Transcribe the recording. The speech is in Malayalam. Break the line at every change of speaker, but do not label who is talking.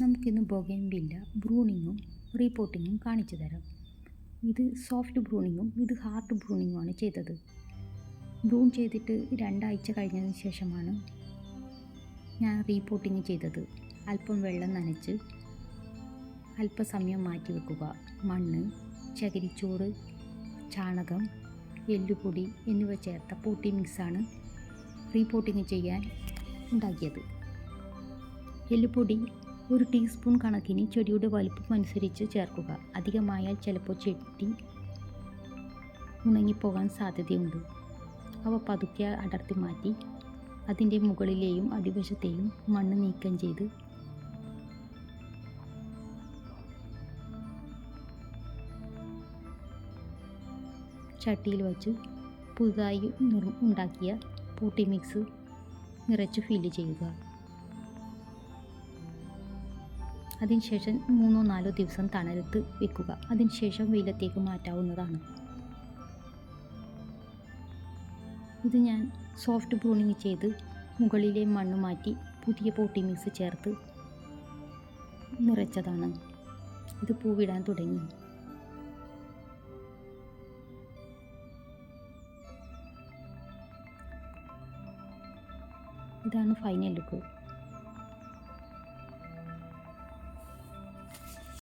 നമുക്കിന്ന് ബൊഗൈൻവില്ല ബ്രൂണിങ്ങും റീപോട്ടിങ്ങും കാണിച്ചു തരാം. ഇത് സോഫ്റ്റ് ബ്രൂണിങ്ങും ഇത് ഹാർഡ് ബ്രൂണിങ്ങുമാണ് ചെയ്തത്. ബ്രൂൺ ചെയ്തിട്ട് രണ്ടാഴ്ച കഴിഞ്ഞതിന് ശേഷമാണ് ഞാൻ റീപോട്ടിങ് ചെയ്തത്. അല്പം വെള്ളം നനച്ച് അല്പസമയം മാറ്റി വെക്കുക. മണ്ണ് ചകിരിച്ചോറ് ചാണകം എല്ലുപൊടി എന്നിവ ചേർത്ത പോട്ടി മിക്സാണ് റീപോട്ടിങ് ചെയ്യാൻ ഉണ്ടാക്കിയത്. എല്ലുപൊടി ഒരു ടീസ്പൂൺ കണക്കിന് ചെടിയുടെ വലുപ്പം അനുസരിച്ച് ചേർക്കുക. അധികമായാൽ ചിലപ്പോൾ ചെടി ഉണങ്ങിപ്പോകാൻ സാധ്യതയുണ്ട്. അവ പതുക്കെ അടർത്തി മാറ്റി അതിന്റെ മുകളിലെയും അടിവശത്തെയും മണ്ണ് നീക്കം ചെയ്ത് ചട്ടിയിൽ വച്ച് പുതുതായി ഉണ്ടാക്കിയ പൂട്ടി മിക്സ് നിറച്ച് ഫില്ല് ചെയ്യുക. അതിനുശേഷം മൂന്നോ നാലോ ദിവസം തണലത്ത് വെക്കുക. അതിനുശേഷം വെയിലത്തേക്ക് മാറ്റാവുന്നതാണ്. ഇത് ഞാൻ സോഫ്റ്റ് ബ്രൂണിങ് ചെയ്ത് മുകളിലെ മണ്ണ് മാറ്റി പുതിയ പോട്ടി മിക്സ് ചേർത്ത് നിറച്ചതാണ്. ഇത് പൂവിടാൻ തുടങ്ങി. ഇതാണ് ഫൈനൽ ലുക്ക്